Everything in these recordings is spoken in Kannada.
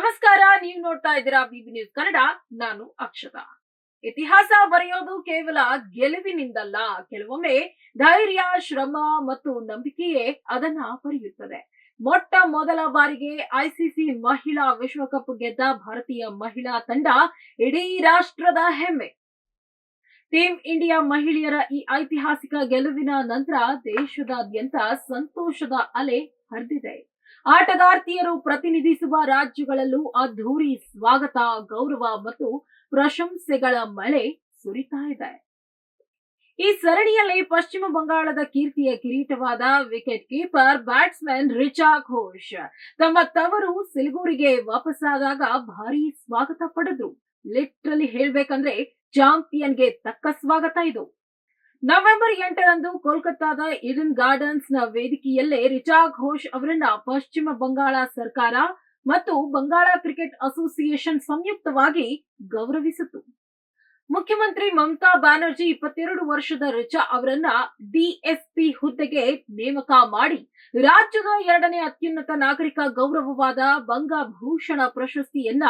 ನಮಸ್ಕಾರ, ನೀವು ನೋಡ್ತಾ ಇದ್ದೀರಾ ಬಿಬಿ ನ್ಯೂಸ್ ಕನ್ನಡ. ನಾನು ಅಕ್ಷತಾ. ಇತಿಹಾಸ ಬರೆಯೋದು ಕೇವಲ ಗೆಲುವಿನಿಂದಲ್ಲ, ಕೆಲವೊಮ್ಮೆ ಧೈರ್ಯ, ಶ್ರಮ ಮತ್ತು ನಂಬಿಕೆಯೇ ಅದನ್ನ ಬರೆಯುತ್ತದೆ ಮೊಟ್ಟ ಮೊದಲ ಬಾರಿಗೆ ಐಸಿಸಿ ಮಹಿಳಾ ವಿಶ್ವಕಪ್ ಗೆದ್ದ ಭಾರತೀಯ ಮಹಿಳಾ ತಂಡ ಇಡೀ ರಾಷ್ಟ್ರದ ಹೆಮ್ಮೆ. ಟೀಮ್ ಇಂಡಿಯಾ ಮಹಿಳೆಯರ ಈ ಐತಿಹಾಸಿಕ ಗೆಲುವಿನ ನಂತರ ದೇಶದಾದ್ಯಂತ ಸಂತೋಷದ ಅಲೆ ಹರಿದಿದೆ. ಆಟಗಾರ್ತಿಯರು ಪ್ರತಿನಿಧಿಸುವ ರಾಜ್ಯಗಳಲ್ಲೂ ಅದ್ಧೂರಿ ಸ್ವಾಗತ, ಗೌರವ ಮತ್ತು ಪ್ರಶಂಸೆಗಳ ಮಳೆ ಸುರಿತಾ ಇದೆ. ಈ ಸರಣಿಯಲ್ಲಿ ಪಶ್ಚಿಮ ಬಂಗಾಳದ ಕೀರ್ತಿಯ ಕಿರೀಟವಾದ wicket keeper batsman Richa Ghosh ತಮ್ಮ ತವರು ಸಿಲಿಗುರಿಗೆ ವಾಪಸ್ಸಾದಾಗ ಭಾರಿ ಸ್ವಾಗತ ಪಡೆದ್ರು. ಲಿಟ್ರಲಿ ಹೇಳ್ಬೇಕಂದ್ರೆ ಚಾಂಪಿಯನ್ಗೆ ತಕ್ಕ ಸ್ವಾಗತ ಇದು. ನವೆಂಬರ್ ಎಂಟರಂದು ಕೋಲ್ಕತ್ತಾದ ಇಡನ್ ಗಾರ್ಡನ್ಸ್ನ ವೇದಿಕೆಯಲ್ಲೇ ರಿಚಾ ಘೋಷ್ ಅವರನ್ನ ಪಶ್ಚಿಮ ಬಂಗಾಳ ಸರ್ಕಾರ ಮತ್ತು ಬಂಗಾಳ ಕ್ರಿಕೆಟ್ ಅಸೋಸಿಯೇಷನ್ ಸಂಯುಕ್ತವಾಗಿ ಗೌರವಿಸಿತು. ಮುಖ್ಯಮಂತ್ರಿ ಮಮತಾ ಬ್ಯಾನರ್ಜಿ ಇಪ್ಪತ್ತೆರಡು ವರ್ಷದ ರಿಚಾ ಅವರನ್ನ ಡಿಎಸ್ಪಿ ಹುದ್ದೆಗೆ ನೇಮಕ ಮಾಡಿ ರಾಜ್ಯದ ಎರಡನೇ ಅತ್ಯುನ್ನತ ನಾಗರಿಕ ಗೌರವವಾದ ಬಂಗಭೂಷಣ ಪ್ರಶಸ್ತಿಯನ್ನ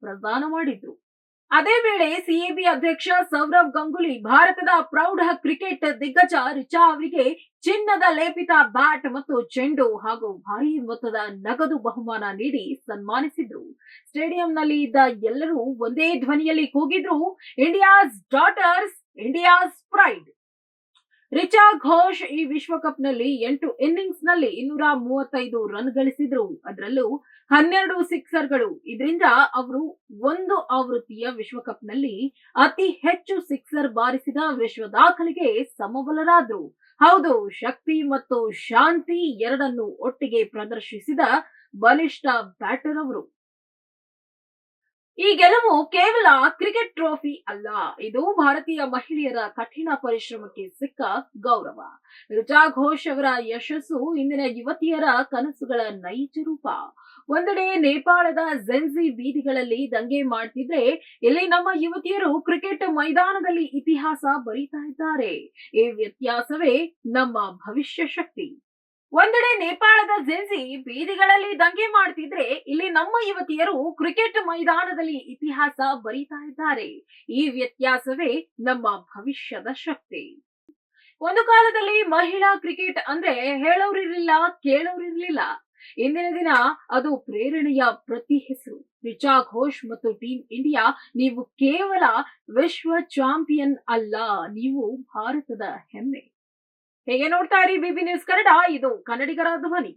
ಪ್ರದಾನ ಮಾಡಿದ್ರು. ಅದೇ ವೇಳೆ ಸಿಎಬಿ ಅಧ್ಯಕ್ಷ ಸೌರವ್ ಗಂಗೂಲಿ ಭಾರತದ ಪ್ರೌಢ ಕ್ರಿಕೆಟ್ ದಿಗ್ಗಜ ರಿಚಾ ಅವರಿಗೆ ಚಿನ್ನದ ಲೇಪಿತ ಬ್ಯಾಟ್ ಮತ್ತು ಚೆಂಡು ಹಾಗೂ ಭಾರಿ ಮೊತ್ತದ ನಗದು ಬಹುಮಾನ ನೀಡಿ ಸನ್ಮಾನಿಸಿದ್ರು. ಸ್ಟೇಡಿಯಂನಲ್ಲಿ ಇದ್ದ ಎಲ್ಲರೂ ಒಂದೇ ಧ್ವನಿಯಲ್ಲಿ ಕೂಗಿದ್ರು. India's daughters, India's pride. Richa Ghosh ಈ ವಿಶ್ವಕಪ್ನಲ್ಲಿ ಎಂಟು ಇನ್ನಿಂಗ್ಸ್ನಲ್ಲಿ ಇನ್ನೂರ ಮೂವತ್ತೈದು ರನ್ ಗಳಿಸಿದ್ರು. ಅದರಲ್ಲೂ ಹನ್ನೆರಡು ಸಿಕ್ಸರ್ಗಳು. ಇದರಿಂದ ಅವರು ಒಂದು ಆವೃತ್ತಿಯ ವಿಶ್ವಕಪ್ನಲ್ಲಿ ಅತಿ ಹೆಚ್ಚು ಸಿಕ್ಸರ್ ಬಾರಿಸಿದ ವಿಶ್ವ ದಾಖಲೆಗೆ ಸಮಬಲರಾದ್ರು. ಹೌದು, ಶಕ್ತಿ ಮತ್ತು ಶಾಂತಿ ಎರಡನ್ನು ಒಟ್ಟಿಗೆ ಪ್ರದರ್ಶಿಸಿದ ಬಲಿಷ್ಠ ಬ್ಯಾಟರ್ ಅವರು ಈ ಗೆಲುವು ಕೇವಲ ಕ್ರಿಕೆಟ್ ಟ್ರೋಫಿ ಅಲ್ಲ. ಇದು ಭಾರತೀಯ ಮಹಿಳೆಯರ ಕಠಿಣ ಪರಿಶ್ರಮಕ್ಕೆ ಸಿಕ್ಕ ಗೌರವ. ರಿಚಾ ಘೋಷ್ ಅವರ ಯಶಸ್ಸು ಇಂದಿನ ಯುವತಿಯರ ಕನಸುಗಳ ನೈಜ ರೂಪ. ಒಂದೆಡೆ ನೇಪಾಳದ ಜೆನ್ಸಿ ಬೀದಿಗಳಲ್ಲಿ ದಂಗೆ ಮಾಡ್ತಿದ್ರೆ ಇಲ್ಲಿ ನಮ್ಮ ಯುವತಿಯರು ಕ್ರಿಕೆಟ್ ಮೈದಾನದಲ್ಲಿ ಇತಿಹಾಸ ಬರೀತಾ ಇದ್ದಾರೆ. ಈ ವ್ಯತ್ಯಾಸವೇ ನಮ್ಮ ಭವಿಷ್ಯ ಶಕ್ತಿ. ನೇಪಾಳದ ಜೆನ್ಸಿ ಬೀದಿಗಳಲ್ಲಿ ದಂಗೆ ಮಾಡ್ತಿದ್ರೆ ಇಲ್ಲಿ ನಮ್ಮ ಯುವತಿಯರು ಕ್ರಿಕೆಟ್ ಮೈದಾನದಲ್ಲಿ ಇತಿಹಾಸ ಬರೀತಾ ಇದ್ದಾರೆ. ಈ ವ್ಯತ್ಯಾಸವೇ ನಮ್ಮ ಭವಿಷ್ಯದ ಶಕ್ತಿ. ಒಂದು ಕಾಲದಲ್ಲಿ ಮಹಿಳಾ ಕ್ರಿಕೆಟ್ ಅಂದ್ರೆ ಹೇಳೋರಿರ್ಲಿಲ್ಲ, ಕೇಳೋರಿರ್ಲಿಲ್ಲ. ಇಂದಿನ ದಿನ ಅದು ಪ್ರೇರಣೆಯ ಪ್ರತಿ ಹೆಸರು. ರಿಚಾ ಘೋಷ್ ಮತ್ತು ಟೀಮ್ ಇಂಡಿಯಾ ನೀವು ಕೇವಲ ವಿಶ್ವ ಚಾಂಪಿಯನ್ ಅಲ್ಲ, ನೀವು ಭಾರತದ ಹೆಮ್ಮೆ. ಹೇಗೆ ನೋಡ್ತಾ ಇರಿ ಬಿಬಿ ನ್ಯೂಸ್ ಕನ್ನಡ. ಇದು ಕನ್ನಡಿಗರ ಧ್ವನಿ